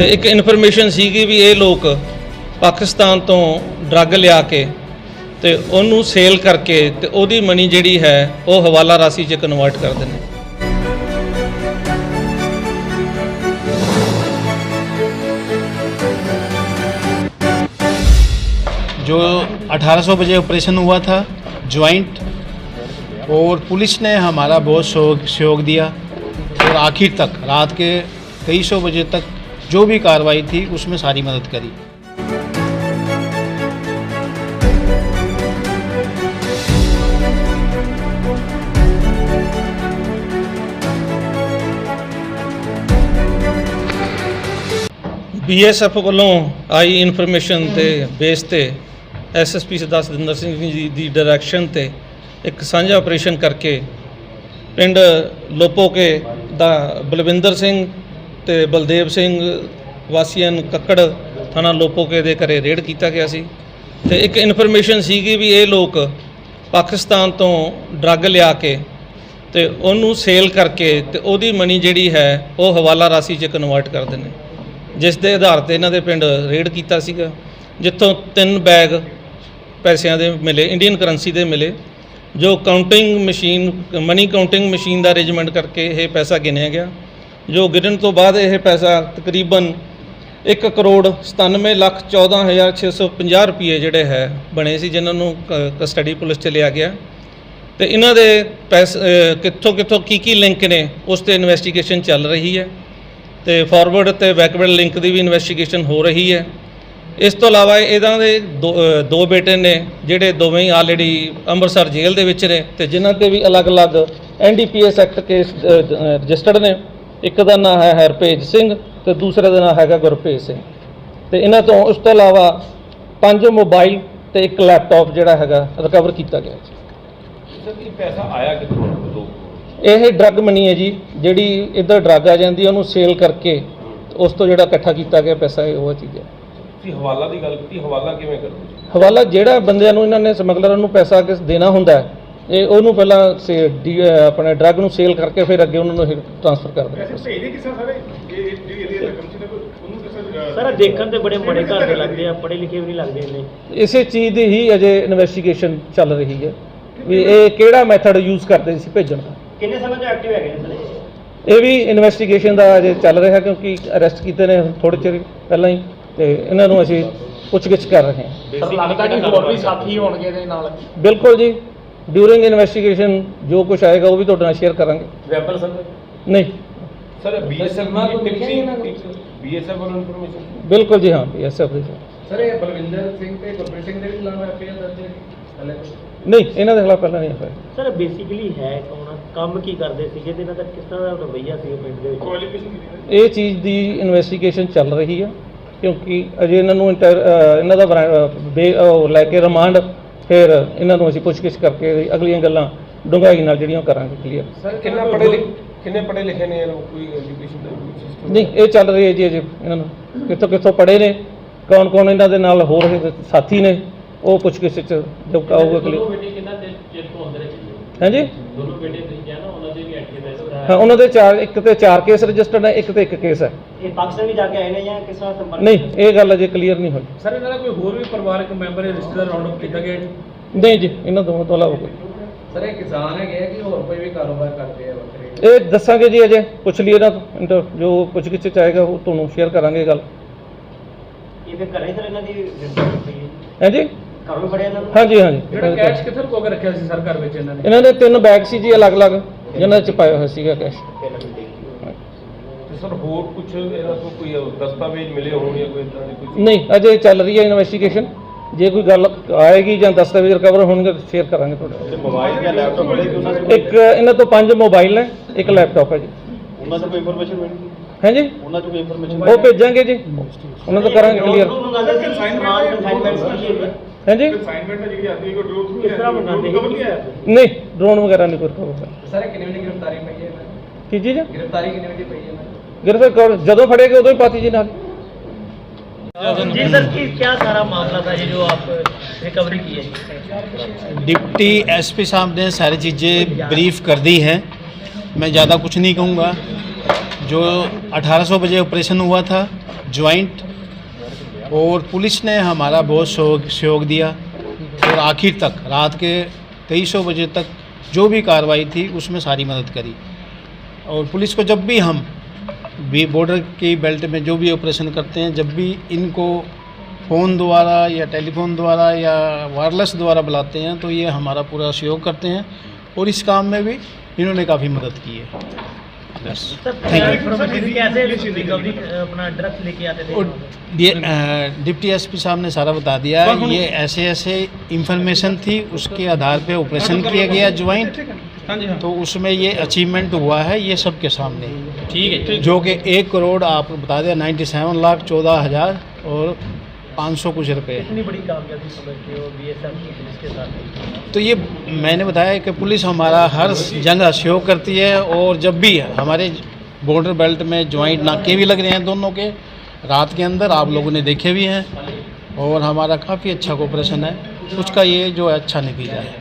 ਤੇ ਇੱਕ ਇਨਫੋਰਮੇਸ਼ਨ ਸੀਗੀ ਵੀ ਇਹ ਲੋਕ ਪਾਕਿਸਤਾਨ ਤੋਂ ਡਰੱਗ ਲਿਆ ਕੇ ਤੇ ਉਹਨੂੰ ਸੇਲ ਕਰਕੇ ਤੇ ਉਹਦੀ ਮਨੀ ਜਿਹੜੀ ਹੈ ਉਹ ਹਵਾਲਾ ਰਾਸ਼ੀ 'ਚ ਕਨਵਰਟ ਕਰਦੇ ਨੇ जो 1800 बजे ऑपरेशन हुआ था ज्वाइंट और पुलिस ने हमारा बहुत सहयोग सहयोग दिया और आखिर तक रात के कई सौ बजे तक जो भी कार्रवाई थी उसमें सारी मदद करी ਬੀਐਸਐਫ ਵੱਲੋਂ ਆਈ ਇਨਫੋਰਮੇਸ਼ਨ ਤੇ ਬੇਸ ਤੇ ਐਸਐਸਪੀ ਸਰਦਾਰ ਸਤਿੰਦਰ ਸਿੰਘ ਜੀ ਦੀ ਡਾਇਰੈਕਸ਼ਨ ਤੇ ਇੱਕ ਸਾਂਝਾ ਆਪਰੇਸ਼ਨ ਕਰਕੇ ਪਿੰਡ ਲੋਪੋਕੇ ਦਾ ਬਲਵਿੰਦਰ ਸਿੰਘ ਤੇ ਬਲਦੇਵ ਸਿੰਘ ਵਾਸੀਆਂ ਨੂੰ ਕੱਕੜ ਥਾਣਾ ਲੋਪੋਕੇ ਦੇ ਘਰੇ ਰੇਡ ਕੀਤਾ ਗਿਆ ਸੀ। ਤੇ ਇੱਕ ਇਨਫੋਰਮੇਸ਼ਨ ਸੀਗੀ ਵੀ ਇਹ ਲੋਕ ਪਾਕਿਸਤਾਨ ਤੋਂ ਡਰੱਗ ਲਿਆ ਕੇ ਤੇ ਉਹਨੂੰ ਸੇਲ ਕਰਕੇ ਤੇ ਉਹਦੀ ਮਨੀ ਜਿਹੜੀ ਹੈ, ਉਹ ਹਵਾਲਾ ਰਾਸ਼ੀ 'ਚ ਕਨਵਰਟ ਕਰਦੇ ਨੇ। ਜਿਸ ਦੇ ਆਧਾਰ ਤੇ ਇਹਨਾਂ ਦੇ ਪਿੰਡ ਰੇਡ ਕੀਤਾ ਸੀਗਾ, ਜਿੱਥੋਂ ਤਿੰਨ ਬੈਗ ਪੈਸਿਆਂ ਦੇ ਮਿਲੇ ਇੰਡੀਅਨ ਕਰੰਸੀ ਦੇ ਮਿਲੇ, ਜੋ counting machine money counting machine ਦਾ ਅਰੇਂਜਮੈਂਟ ਕਰਕੇ ਇਹ ਪੈਸਾ ਗਿਣਿਆ ਗਿਆ। ਜੋ ਗਿਰਨ ਤੋਂ ਬਾਅਦ ਇਹ ਪੈਸਾ ਤਕਰੀਬਨ 1 ਕਰੋੜ 97 ਲੱਖ 14650 ਰੁਪਏ ਜਿਹੜੇ ਹੈ, ਬਣੇ ਸੀ, ਜਿਨ੍ਹਾਂ ਨੂੰ ਕਸਟਡੀ ਪੁਲਿਸ 'ਚ ਲਿਆ ਗਿਆ। ਤੇ ਇਹਨਾਂ ਦੇ ਪੈਸ ਕਿੱਥੋਂ ਕਿੱਥੋਂ ਕੀ ਕੀ ਲਿੰਕ ਨੇ, ਉਸ ਤੇ ਇਨਵੈਸਟੀਗੇਸ਼ਨ ਚੱਲ ਰਹੀ ਹੈ। ਤੇ ਫਾਰਵਰਡ ਤੇ ਬੈਕਵਰਡ ਲਿੰਕ ਦੀ ਵੀ ਇਨਵੈਸਟੀਗੇਸ਼ਨ ਹੋ ਰਹੀ ਹੈ। ਇਸ ਤੋਂ ਇਲਾਵਾ ਇਹਨਾਂ ਦੇ ਦੋ ਦੋ ਬੇਟੇ ਨੇ, ਜਿਹੜੇ ਦੋਵੇਂ ਹੀ ਆਲਰੇਡੀ ਅੰਮ੍ਰਿਤਸਰ ਜੇਲ੍ਹ ਦੇ ਵਿੱਚ ਨੇ, ਤੇ ਜਿਨ੍ਹਾਂ ਤੇ ਵੀ ਅਲੱਗ-ਅਲੱਗ ਐਨਡੀਪੀਐਸ ਐਕਟ ਕੇਸ ਰਜਿਸਟਰਡ ਨੇ। ਇੱਕ ਦਾ ਨਾਮ ਹੈ ਹਰਪੇਜ ਸਿੰਘ ਤੇ ਦੂਸਰੇ ਦਾ ਨਾਮ ਹੈਗਾ ਗੁਰਪ੍ਰੀਤ ਸਿੰਘ। ਤੇ ਇਹਨਾਂ ਤੋਂ ਉਸ ਤੋਂ ਇਲਾਵਾ ਪੰਜ ਮੋਬਾਈਲ ਤੇ ਇੱਕ ਲੈਪਟਾਪ ਜਿਹੜਾ ਹੈਗਾ ਰਿਕਵਰ ਕੀਤਾ ਗਿਆ ਜੀ। ਸਰ ਇਹ ਪੈਸਾ ਆਇਆ ਕਿੱਥੋਂ ਦੋ ਇਹ ਡਰੱਗ ਮਨੀ ਹੈ ਜੀ ਜਿਹੜੀ ਇੱਧਰ ਡਰੱਗ ਆ ਜਾਂਦੀ ਹੈ ਉਹਨੂੰ ਸੇਲ ਕਰਕੇ ਉਸ ਤੋਂ ਜਿਹੜਾ ਇਕੱਠਾ ਕੀਤਾ ਗਿਆ ਪੈਸਾ ਇਹ ਉਹ ਚੀਜ਼ ਹੈ ਤੁਸੀਂ ਹਵਾਲਾ ਦੀ ਗੱਲ ਕੀਤੀ ਹਵਾਲਾ ਕਿਵੇਂ ਕਰਦੇ ਹਵਾਲਾ ਜਿਹੜਾ ਬੰਦਿਆਂ ਨੂੰ ਇਹਨਾਂ ਨੇ ਸਮਗਲਰਾਂ ਨੂੰ ਪੈਸਾ ਕਿਸ ਦੇਣਾ ਹੁੰਦਾ ਹੈ ਇਹ ਉਹਨੂੰ ਪਹਿਲਾਂ ਸੇ ਡੀ ਅਹ ਆਪਣੇ ਡਰੱਗ ਨੂੰ ਸੇਲ ਕਰਕੇ ਫਿਰ ਅੱਗੇ ਉਹਨਾਂ ਨੂੰ ਟ੍ਰਾਂਸਫਰ ਕਰ ਦਿੰਦੇ ਭੇਜਦੇ ਕਿਸ ਸਾਰੇ? ਇਹ ਜਿਹੜੀ ਕੋਈ ਉਹਨੂੰ ਕਿਸੇ ਦੇਖਣ ਤੇ ਬੜੇ ਬੜੇ ਘਰ ਦੇ ਲੱਗਦੇ ਆ ਪੜ੍ਹੇ ਲਿਖੇ ਵੀ ਨਹੀਂ ਲੱਗਦੇ ਇੰਨੇ। ਇਸੇ ਚੀਜ਼ ਦੀ ਹੀ ਅਜੇ ਇਨਵੈਸਟੀਗੇਸ਼ਨ ਚੱਲ ਰਹੀ ਹੈ ਵੀ ਇਹ ਕਿਹੜਾ ਮੈਥਡ ਯੂਜ਼ ਕਰਦੇ ਸੀ ਭੇਜਣ ਦਾ। ਕਿੰਨੇ ਸਮੇਂ ਤੋਂ ਐਕਟਿਵ ਹੈਗੇ ਨੇ ਸਰ? ਇਹ? ਵੀ ਇਨਵੈਸਟੀਗੇਸ਼ਨ ਦਾ ਅਜੇ ਚੱਲ ਰਿਹਾ ਕਿਉਂਕਿ ਅਰੈਸਟ ਕੀਤੇ ਨੇ ਥੋੜੇ ਚਿਰ ਪਹਿਲਾਂ ਹੀ ਤੇ ਇਹਨਾਂ ਨੂੰ ਅਸੀਂ ਪੁੱਛਗਿੱਛ ਕਰ ਰਹੇ ਹਾਂ। ਲੱਗਦਾ ਕਿ ਹੋਰ ਵੀ ਸਾਥੀ ਹੋਣਗੇ ਇਹਦੇ ਨਾਲ। ਬਿਲਕੁਲ ਜੀ। ਡਿਊਰਿੰਗ ਇਨਵੈਸਟੀਗੇਸ਼ਨ ਜੋ ਕੁਝ ਆਏਗਾ ਉਹ ਵੀ ਤੁਹਾਡੇ ਨਾਲ ਸ਼ੇਅਰ ਕਰਾਂਗੇ। Weapon sir? ਨਹੀਂ। ਸਰ ਬੀਐਸਐਫ ਦੀ ਟਿਪ ਸੀ ਬੀਐਸਐਫ ਵੱਲੋਂ ਇਨਫੋਰਮੇਸ਼ਨ ਬਿਲਕੁਲ ਜੀ ਹਾਂ ਐਸਐਫ ਦੀ ਸਰ ਇਹ ਬਲਵਿੰਦਰ ਸਿੰਘ ਤੇ ਗੁਰਪ੍ਰੀਤ ਸਿੰਘ ਦੇ ਵੀ ਖਿਲਾਫ ਐਫਆਈਆਰ ਦਰਜ ਹੈ ਨਹੀਂ ਇਹਨਾਂ ਦੇ ਖਿਲਾਫ ਪਹਿਲਾਂ ਨਹੀਂ ਹੋਇਆ ਸਰ ਬੇਸਿਕਲੀ ਹੈ ਕੌਣ? ਕੰਮ ਕੀ ਕਰਦੇ ਸੀਗੇ ਤੇ ਇਹਨਾਂ ਦਾ ਕਿਸ ਤਰ੍ਹਾਂ ਦਾ ਰਵੱਈਆ ਸੀ ਪਿੰਡ ਦੇ ਵਿੱਚ? ਇਹ ਚੀਜ਼ ਦੀ ਇਨਵੈਸਟੀਗੇਸ਼ਨ ਚੱਲ ਰਹੀ ਹੈ ਕਿਉਂਕਿ ਅਜੇ ਇਹਨਾਂ ਨੂੰ ਇਹਨਾਂ ਦਾ ਲੈ ਕੇ ਰਿਮਾਂਡ ਫਿਰ ਇਹਨਾਂ ਨੂੰ ਅਸੀਂ ਪੁੱਛਗਿੱਛ ਕਰਕੇ ਅਗਲੀਆਂ ਗੱਲਾਂ ਡੂੰਘਾਈ ਨਾਲ ਜਿਹੜੀਆਂ ਉਹ ਕਰਾਂਗੇ ਕਲੀਅਰ ਸਰ ਕਿੰਨਾ ਪੜ੍ਹੇ ਲਿਖੇ ਕਿੰਨੇ ਪੜ੍ਹੇ ਲਿਖੇ ਨੇ ਇਹਨਾਂ? ਨੂੰ ਕੋਈ ਐਜੂਕੇਸ਼ਨ ਦਾ ਸਿਸਟਮ ਨਹੀਂ ਇਹ ਚੱਲ ਰਹੀ ਹੈ ਜੀ ਅਜੇ ਇਹਨਾਂ ਨੂੰ। ਕਿੱਥੋਂ ਕਿੱਥੋਂ ਪੜ੍ਹੇ ਨੇ ਕੌਣ ਕੌਣ ਇਹਨਾਂ ਦੇ ਨਾਲ ਹੋਰ ਸਾਥੀ ਨੇ ਉਹ ਪੁੱਛਗਿੱਛ ਚ ਜੋ ਆਊਗਾ ਕਲੀਅਰ ਬੇਟੇ ਕਿੰਨਾ ਦਿਨ ਚਿਰ ਤੋਂ ਅੰਦਰ ਹੈ ਹਾਂਜੀ? ਦੋਨੋਂ ਬੇਟੇ ਤੁਸੀਂ ਕਿਹਾ ਨਾ ਉਹਨਾਂ ਦੇ ਵੀ ਐਕਟਿਵ ਹੈ ਹਾਂ ਉਹਨਾਂ ਦੇ ਚਾਰ ਇੱਕ ਤੇ ਚਾਰ ਕੇਸ ਰਜਿਸਟਰਡ ਹੈ ਇੱਕ ਤੇ ਇੱਕ ਕੇਸ ਹੈ। ਇਹ ਪਾਕਿਸਤਾਨ ਵੀ ਜਾ ਕੇ ਆਏ ਨੇ ਜਾਂ ਕਿਸ ਤਰ੍ਹਾਂ ਸੰਪਰਕ ਨਹੀਂ ਇਹ ਗੱਲ ਅਜੇ ਕਲੀਅਰ ਨਹੀਂ ਹੋਈ। ਸਰ ਇਹਨਾਂ ਦਾ ਕੋਈ ਹੋਰ ਵੀ ਪਰਿਵਾਰਕ ਮੈਂਬਰ ਜਾਂ ਰਿਸ਼ਤੇਦਾਰ ਰਾਉਂਡ ਅਪ ਕੀਤਾ ਗਿਆ ਨਹੀਂ ਜੀ ਇਹਨਾਂ ਦੋਵਾਂ ਤੋਂ ਇਲਾਵਾ ਕੋਈ। ਸਰ ਇਹ ਕਿਸਾਨ ਹੈਗੇ ਆ ਕਿ ਹੋਰ ਕੋਈ ਵੀ ਕਾਰੋਬਾਰ ਕਰਦੇ ਆ ਵੱਖਰੇ? ਇਹ ਦੱਸਾਂਗੇ ਜੀ ਅਜੇ ਪੁੱਛ ਲਈ ਇਹਨਾਂ ਤੋਂ। ਇੰਟਰ- ਜੋ ਪੁੱਛ ਗਿੱਛ ਚ ਆਏਗਾ ਉਹ ਤੁਹਾਨੂੰ ਸ਼ੇਅਰ ਕਰਾਂਗੇ ਗੱਲ। ਇਹ ਫਿਰ ਘਰੇ ਸਰ ਇਹਨਾਂ ਦੀ ਹੈ। ਹਾਂਜੀ ਘਰੋਂ ਫੜਿਆ ਇਹਨਾਂ ਨੂੰ? ਹਾਂਜੀ ਹਾਂਜੀ। ਜਿਹੜਾ ਕੈਸ਼ ਕਿੱਥੇ ਲੁਕੋ ਕੇ ਰੱਖਿਆ ਸੀ ਸਰ ਘਰ ਵਿੱਚ ਇਹਨਾਂ ਨੇ? ਇਹਨਾਂ ਦੇ ਤਿੰਨ ਬੈਗ ਸੀ ਜੀ ਅਲੱਗ-ਅਲੱਗ ਜਿਹਨਾਂ ਚ ਪਾਇਆ ਹੋਇਆ ਸੀਗਾ ਕੈਸ਼ ਤੇ ਸਰ ਹੋਰ ਕੁਝ ਇਹਨਾਂ ਤੋਂ ਕੋਈ ਦਸਤਾਵੇਜ਼ ਮਿਲੇ ਹੋਣ ਜਾਂ ਕੋਈ ਇਦਾਂ ਦੇ ਕੁਝ ਨਹੀਂ ਅਜੇ ਚੱਲ ਰਹੀ ਹੈ ਇਨਵੈਸਟੀਗੇਸ਼ਨ ਜੇ ਕੋਈ ਗੱਲ ਆਏਗੀ ਜਾਂ ਦਸਤਾਵੇਜ਼ ਰਿਕਵਰ ਹੋਣਗੇ ਤਾਂ ਸ਼ੇਅਰ ਕਰਾਂਗੇ ਤੁਹਾਡੇ ਨਾਲ। ਮੋਬਾਈਲ ਜਾਂ ਲੈਪਟਾਪ ਮਿਲੇ ਕਿ ਉਹਨਾਂ ਨੂੰ ਇੱਕ ਇਹਨਾਂ ਤੋਂ ਪੰਜ ਮੋਬਾਈਲ ਹੈ ਇੱਕ ਲੈਪਟਾਪ ਹੈ ਜੀ। ਉਹਨਾਂ ਤੋਂ ਕੋਈ ਇਨਫੋਰਮੇਸ਼ਨ ਮਿਲੀ? ਹਾਂਜੀ? ਉਹਨਾਂ ਤੋਂ ਕੋਈ ਇਨਫੋਰਮੇਸ਼ਨ ਉਹ ਭੇਜਾਂਗੇ ਜੀ। ਉਹਨਾਂ ਤੋਂ ਕਰਾਂਗੇ ਕਲੀਅਰ ਕੰਸਾਈਨਮੈਂਟ ਕੰਸਾਈਨਮੈਂਟ ਸੀ ਸਮਾਨ ਕਨਸਾਈਨਮੈਂਟ ਕੀ ਹੈ ਹਾਂਜੀ ਅਸਾਈਨਮੈਂਟ ਜਿਹੜੀ ਆਉਂਦੀ ਹੈ ਕੋਈ ਡਰੋਨ ਥਰੂ ਕਿਸ ਤਰ੍ਹਾਂ ਮੰਗਾਉਂਦੇ ਕਵਰ ਨਹੀਂ ਆਇਆ ਨਹੀਂ ਡਰੋਨ ਵਗੈਰਾ ਨਹੀਂ ਕੋਈ ਰਿਕਵਰ ਸਰ ਕਿੰਨੇ ਵਜੇ ਗ੍ਰਿਫਤਾਰੀ ਪਈ ਹੈ ਇਹਨਾਂ ਦੀ? ਕੀ ਚੀਜ਼ ਗ੍ਰਿਫਤਾਰੀ ਕਿੰਨੇ ਵਜੇ ਪਈ ਹੈ ਇਹਨਾਂ ਦੀ? ਗਿਰਫਤਾਰ ਕਰ ਜਦੋਂ ਫੜੇਗੇ ਉਦੋਂ ਹੀ ਪਾਤੀ ਜੀ ਨਾਲ जी सर की क्या सारा मामला था ये जो आप रिकवरी की है डिप्टी एसपी साहब ने सारी चीज़ें ब्रीफ कर दी हैं मैं ज़्यादा कुछ नहीं कहूँगा जो 1800 बजे ऑपरेशन हुआ था ज्वाइंट और पुलिस ने हमारा बहुत सहयोग दिया। और आखिर तक, रात के तेईस बजे तक जो भी कार्रवाई थी, उसमें सारी मदद करी। और पुलिस को जब भी हम भी बॉर्डर की बेल्ट में जो भी ऑपरेशन करते हैं, जब भी इनको फ़ोन द्वारा या टेलीफोन द्वारा या वायरलेस द्वारा बुलाते हैं तो ये हमारा पूरा सहयोग करते हैं। और इस काम में भी इन्होंने काफ़ी मदद की है। डिप्टी एस पी साहब ने सारा बता दिया ये ऐसे ऐसे इंफॉर्मेशन थी उसके आधार पे ऑपरेशन किया गया ज्वाइंट तो उसमें ये अचीवमेंट हुआ है ये सबके सामने। ठीक है। जो कि एक करोड़ आप बता दिया नाइन्टी सेवन लाख चौदह हज़ार और पाँच सौ कुछ रुपए इतनी बड़ी कामयाबी समझते हो बीएसएफ की पुलिस के साथ तो ये मैंने बताया कि पुलिस हमारा हर जगह सहयोग करती है और जब भी हमारे बॉर्डर बेल्ट में ज्वाइंट नाके भी लग रहे हैं दोनों के रात के अंदर आप लोगों ने देखे भी हैं और हमारा काफ़ी अच्छा कोऑपरेशन है। उसका ये जो है अच्छा नतीजा है?